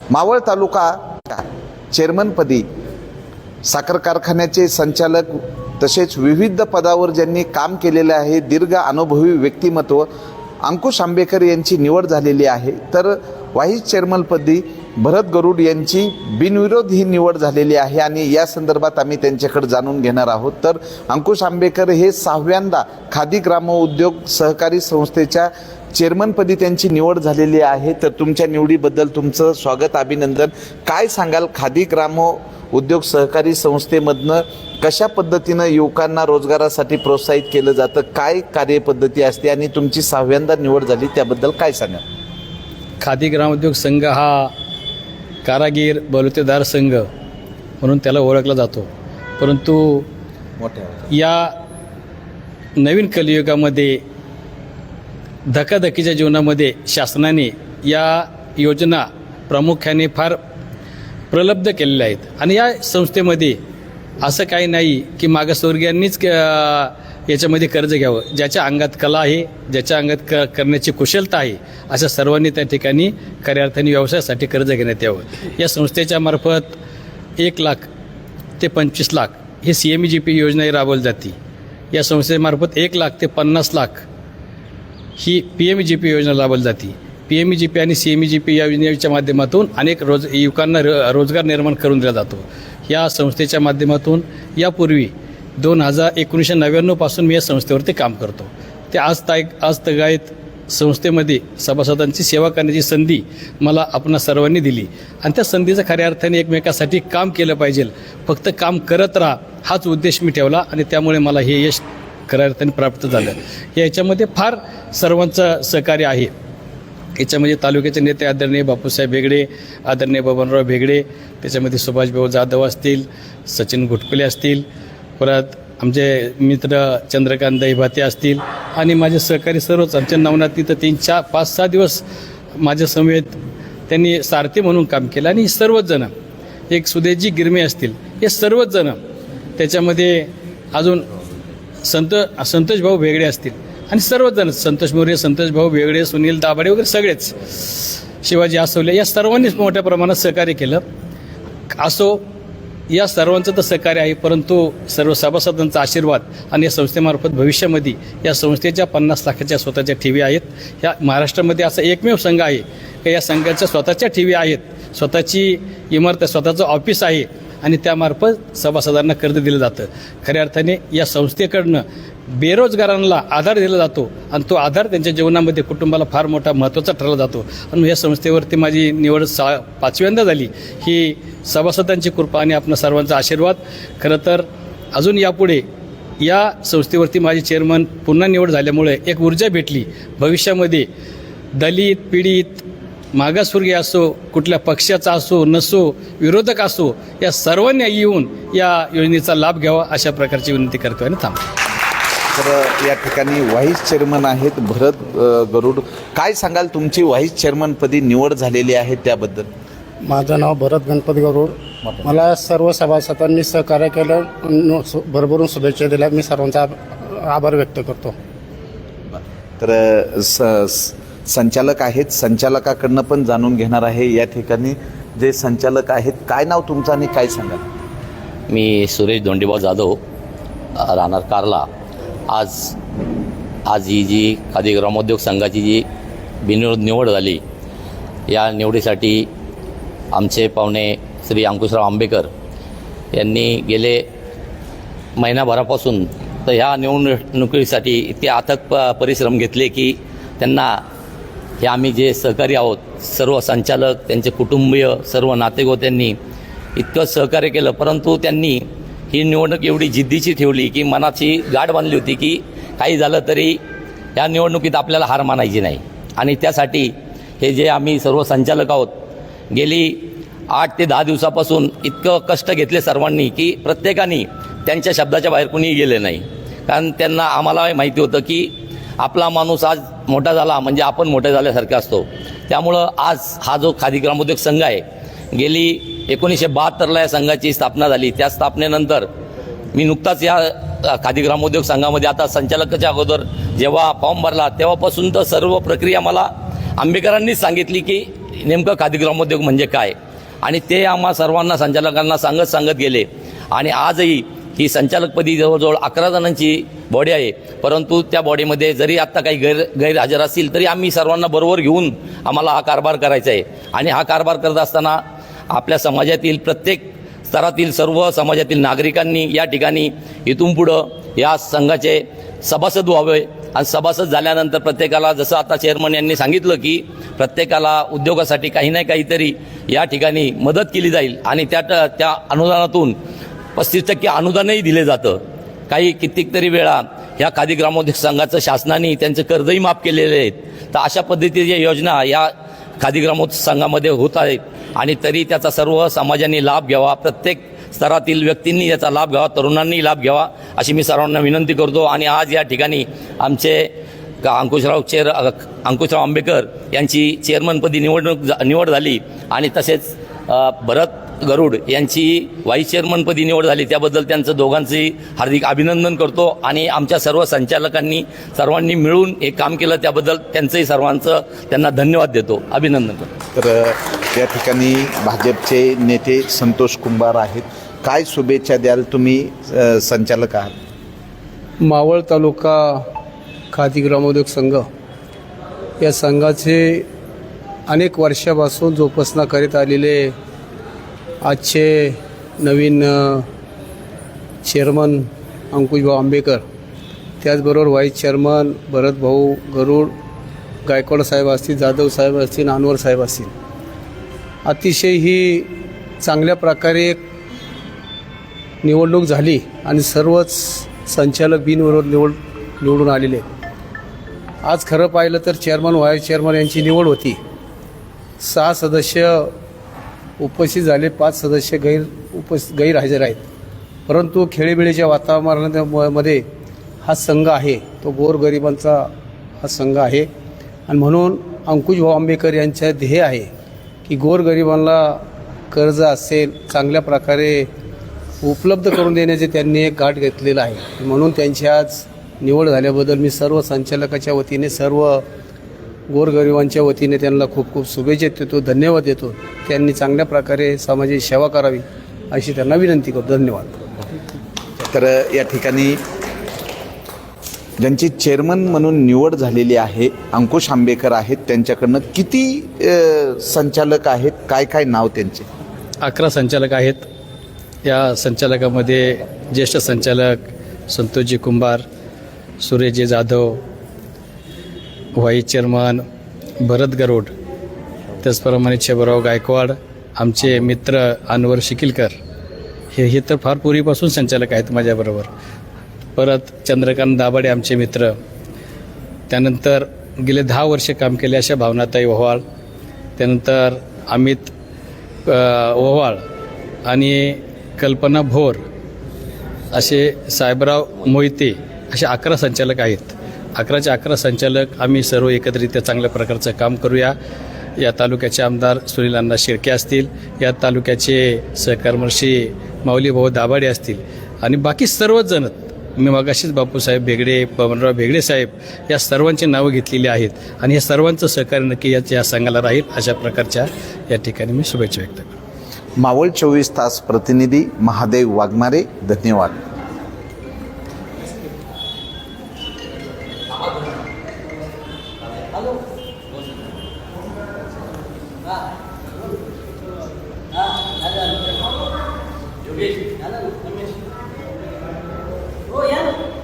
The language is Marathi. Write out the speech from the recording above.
मावळ तालुका चेअरमनपदी साखर कारखान्याचे संचालक तसेच विविध पदावर ज्यांनी काम केलेले आहे दीर्घ अनुभवी व्यक्तिमत्व अंकुश आंबेकर यांची निवड झालेली आहे. तर व्हाईस चेअरमनपदी भरत गरुड यांची बिनविरोध ही निवड झालेली आहे आणि या संदर्भात आम्ही त्यांच्याकडे जाणून घेणार आहोत. तर अंकुश आंबेकर हे सहाव्यांदा खादी ग्रामोद्योग सहकारी संस्थेच्या चेअरमनपदी त्यांची निवड झालेली आहे तर तुमच्या निवडीबद्दल तुमचं स्वागत अभिनंदन. काय सांगाल? खादी ग्रामो उद्योग सहकारी संस्थेमधनं कशा पद्धतीनं युवकांना रोजगारासाठी प्रोत्साहित केलं जातं? काय कार्यपद्धती असते आणि तुमची सहाव्यांदा निवड झाली त्याबद्दल काय सांगाल? खादी ग्रामोद्योग संघ हा कारागीर बलुतेदार संघ म्हणून त्याला ओळखला जातो. परंतु मोठ्या या नवीन कलियुगामध्ये धकाधकीच्या जीवनामध्ये शासनाने या योजना प्रामुख्याने फार प्रलब्ध केलेल्या आहेत. आणि या संस्थेमध्ये असं काही नाही की मागासवर्गीयांनीच याच्यामध्ये कर्ज घ्यावं. ज्याच्या अंगात कला आहे ज्याच्या अंगात क करण्याची कुशलता आहे अशा सर्वांनी त्या ठिकाणी खऱ्या अर्थाने व्यवसायासाठी कर्ज घेण्यात यावं. या संस्थेच्या मार्फत एक लाख ते पंचवीस लाख ही C M E G P योजना राबवली जाते. या संस्थेमार्फत एक लाख ते पन्नास लाख ही पी एम जी पी योजना राबवली जाते. P M E G P आणि C M E G P या योजनेच्या माध्यमातून अनेक रोज युवकांना र रोजगार निर्माण करून दिला जातो. या संस्थेच्या माध्यमातून यापूर्वी दोन हजार एकोणीसशे नव्याण्णवपासून मी या संस्थेवरती काम करतो. ते आज ताईक आज तगायत संस्थेमध्ये सभासदांची सेवा करण्याची संधी मला आपणा सर्वांनी दिली. आणि त्या संधीचं खऱ्या अर्थाने एकमेकासाठी काम केलं पाहिजे. फक्त काम करत राहा हाच उद्देश मी ठेवला आणि त्यामुळे मला हे यश खऱ्या अर्थाने प्राप्त झालं. याच्यामध्ये फार सर्वांचं सहकार्य आहे. याच्यामध्ये तालुक्याचे नेते आदरणीय बापूसाहेब भेगडे आदरणीय बबनराव भेगडे त्याच्यामध्ये सुभाषभाऊ जाधव असतील सचिन घुटकुले असतील परत आमचे मित्र चंद्रकांत दहिभाते असतील आणि माझे सहकारी सर्वच आमच्या नवनात तिथं तीन चार पाच सहा दिवस माझ्या समवेत त्यांनी सारथी म्हणून काम केलं आणि सर्वच जणं एक सुदेशजी गिरमे असतील हे सर्वच जणं त्याच्यामध्ये अजून संत संतोष भाऊ वेगळे असतील. आणि सर्वजण संतोष मोरे संतोष भाऊ वेगळे सुनील दाभाडे वगैरे सगळेच. शिवाजी आसवले या सर्वांनीच मोठ्या प्रमाणात सहकार्य केलं. असो या सर्वांचं तर सहकार्य आहे परंतु सर्व सभासदांचा आशीर्वाद आणि या संस्थेमार्फत भविष्यामध्ये या संस्थेच्या पन्नास लाखाच्या स्वतःच्या ठेवी आहेत. ह्या महाराष्ट्रामध्ये असा एकमेव संघ आहे की या संघाच्या स्वतःच्या ठेवी आहेत. स्वतःची इमारत स्वतःचं ऑफिस आहे. आणि त्यामार्फत सभासदांना कर्ज दिलं जातं. खऱ्या अर्थाने या संस्थेकडनं बेरोजगारांना आधार दिला जातो आणि तो आधार त्यांच्या जीवनामध्ये कुटुंबाला फार मोठा महत्त्वाचा ठरला जातो. आणि या संस्थेवरती माझी निवड सा पाचव्यांदा झाली. ही सभासदांची कृपा आणि आपणा सर्वांचा आशीर्वाद. खरं तर अजून यापुढे या संस्थेवरती माझी चेअरमन पुन्हा निवड झाल्यामुळे एक ऊर्जा भेटली. भविष्यामध्ये दलित पीडित मागासवर्गीय असो कुठल्या पक्षाचा असो नसो विरोधक असो या सर्वांनी येऊन या योजनेचा लाभ घ्यावा अशा प्रकारची विनंती करतो आणि थांबतो. तर या ठिकाणी व्हाईस चेअरमन आहेत भरत गरुड. काय सांगाल तुमची व्हाईस चेअरमनपदी निवड झालेली आहे त्याबद्दल? माझं नाव भरत गणपती गरुड. मला सर्व सभासदांनी सहकार्य केलं भरभरून शुभेच्छा दिल्या. मी सर्वांचा आभ- आभार व्यक्त करतो. तर स- संचालक आहेत संचालकाकडनं पण जाणून घेणार आहे या ठिकाणी जे संचालक आहेत. काय नाव तुमचं आणि काय सांगा मी सुरेश धोंडीबा जाधव राहणार कारला. आज आज ही जी खादी ग्रामोद्योग संघाची जी बिनविरोध निवड झाली या निवडीसाठी आमचे पाहुणे श्री अंकुशराव आंबेकर यांनी गेले महिनाभरापासून तर ह्या निवडणुकीसाठी इतके अथक प परिश्रम घेतले की त्यांना हे आम्ही जे सहकारी आहोत सर्व संचालक त्यांचे कुटुंबीय सर्व नातेगोत्यांनी इतकं सहकार्य केलं परंतु त्यांनी ही निवडणूक एवढी जिद्दीची ठेवली की मनाची गाठ बांधली होती की काही झालं तरी या निवडणुकीत आपल्याला हार मानायची नाही. आणि त्यासाठी हे जे आम्ही सर्व संचालक आहोत गेली आठ ते दहा दिवसापासून इतकं कष्ट घेतले सर्वांनी की प्रत्येकाने त्यांच्या शब्दाच्या बाहेर कुणीही गेले नाही. कारण त्यांना आम्हाला माहिती होतं की आपला माणूस आज मोठा झाला म्हणजे आपण मोठे झाल्यासारखा असतो. त्यामुळं आज हा जो खादी ग्रामोद्योग संघ आहे गेली एकोणीसशे बहात्तरला या संघाची स्थापना झाली. त्या स्थापनेनंतर मी नुकताच या खादी ग्रामोद्योग संघामध्ये आता संचालकाच्या अगोदर जेव्हा फॉर्म भरला तेव्हापासून तर सर्व प्रक्रिया मला आंबेकरांनीच सांगितली की नेमकं खादी ग्रामोद्योग म्हणजे काय. आणि ते आम्हा सर्वांना संचालकांना सांगत सांगत गेले. आणि आजही ही संचालकपदी जवळजवळ अकरा जणांची बॉडी आहे. परंतु त्या बॉडीमध्ये जरी आत्ता काही गैर गैरहजर असतील तरी आम्ही सर्वांना बरोबर घेऊन आम्हाला हा कारभार करायचा आहे. आणि हा कारभार करत असताना आपल्या समाजातील प्रत्येक स्तरातील सर्व समाजातील नागरिकांनी या ठिकाणी इथून पुढं या संघाचे सभासद व्हावे. आणि सभासद झाल्यानंतर प्रत्येकाला जसं आता चेअरमन यांनी सांगितलं की प्रत्येकाला उद्योगासाठी काही ना काहीतरी या ठिकाणी मदत केली जाईल. आणि त्या त्या अनुदानातून पस्तीस टक्के अनुदानही दिले जातं. काही कित्येक तरी वेळा ह्या खादी ग्रामोद्योग संघाचं शासनाने त्यांचं कर्जही माफ केलेले आहेत. तर अशा पद्धतीच्या योजना या खादी ग्रामोद्योग संघामध्ये होत आहेत आणि तरी त्याचा सर्व समाजाने लाभ घ्यावा प्रत्येक स्तरातील व्यक्तींनी याचा लाभ घ्यावा तरुणांनी लाभ घ्यावा अशी मी सर्वांना विनंती करतो. आणि आज या ठिकाणी आमचे का अंकुशराव चेअर अंकुशराव आंबेकर यांची चेअरमनपदी निवडणूक निवड झाली. आणि तसेच भरत गरुड यांची व्हाईस चेअरमनपदी निवड झाली. त्याबद्दल त्यांचं दोघांचंही हार्दिक अभिनंदन करतो आणि आमच्या सर्व संचालकांनी सर्वांनी मिळून हे काम केलं. त्याबद्दल त्यांचंही सर्वांचं त्यांना धन्यवाद देतो. अभिनंदन करतो. तर या ठिकाणी भाजपचे नेते संतोष कुंभार आहेत. काय शुभेच्छा द्याल तुम्ही संचालक आहात? मावळ तालुका खादी ग्रामोद्योग संघ. या संघाचे अनेक वर्षापासून जोपासना करीत आलेले आजचे नवीन चेअरमन अंकुशभाऊ आंबेकर त्याचबरोबर व्हाईस चेअरमन भरत भाऊ गरुड गायकवाड साहेब असतील जाधव साहेब असतील अनवर साहेब असतील. अतिशय ही चांगल्या प्रकारे निवडणूक झाली आणि सर्वच संचालक बिनविरोध निवड निवडून आलेले. आज खरं पाहिलं तर चेअरमन व्हाईस चेअरमन यांची निवड होती. सहा सदस्य उपस्थित झाले पाच सदस्य गैर उपस् गैरहजर आहेत. परंतु खेळीबिळीच्या वातावरणामध्ये हा संघ आहे. तो गोरगरिबांचा हा संघ आहे. आणि म्हणून अंकुशभाऊ आंबेकर यांच्या ध्येय आहे की गोरगरिबांना कर्ज असेल चांगल्या प्रकारे उपलब्ध करून देण्याचे त्यांनी एक गाठ घेतलेला आहे. म्हणून त्यांची आज निवड झाल्याबद्दल मी सर्व संचालकाच्या वतीने सर्व गोरगरिबांच्या वतीने त्यांना खूप खूप शुभेच्छा देतो धन्यवाद देतो. त्यांनी चांगल्या प्रकारे समाजाची सेवा करावी अशी त्यांना विनंती करतो. धन्यवाद. तर या ठिकाणी ज्यांची चेअरमन म्हणून निवड झालेली आहे अंकुश आंबेकर आहेत त्यांच्याकडनं किती संचालक आहेत काय काय नाव त्यांचे? अकरा संचालक आहेत. या संचालकामध्ये ज्येष्ठ संचालक संतोषजी कुंभार सुरेशजी जाधव व्हाईस चेअरमन भरत गरोड त्याचप्रमाणे छेबराव गायकवाड आमचे मित्र अनवर शिकिलकर हे हे तर फार पूर्वीपासून संचालक आहेत माझ्याबरोबर. परत चंद्रकांत दाभाडे आमचे मित्र. त्यानंतर गेले दहा वर्षे काम केले अशा भावनाताई ओव्हाळ. त्यानंतर अमित अ, ओव्हाळ आणि कल्पना भोर असे साहेबराव मोहिते असे अकरा संचालक आहेत. अकराचे अकरा संचालक आम्ही सर्व एकत्रित्या चांगल्या प्रकारचं काम करूया. या तालुक्याचे आमदार सुनील अण्णा शिर्के असतील या तालुक्याचे सहकर्मर्षी माऊली भाऊ दाभाडे असतील आणि बाकी सर्वच जण मी मगाशीच बापूसाहेब भेगडे पवनराव भेगडे साहेब या सर्वांची नावं घेतलेली आहेत आणि या सर्वांचं सहकार्य नक्की याच या संघाला राहील अशा प्रकारच्या या ठिकाणी मी शुभेच्छा व्यक्त करतो. मावळ चोवीस तास प्रतिनिधी महादेव वाघमारे धन्यवाद. 啊！啊！来人，这边去，来人，那边去。哦，来人。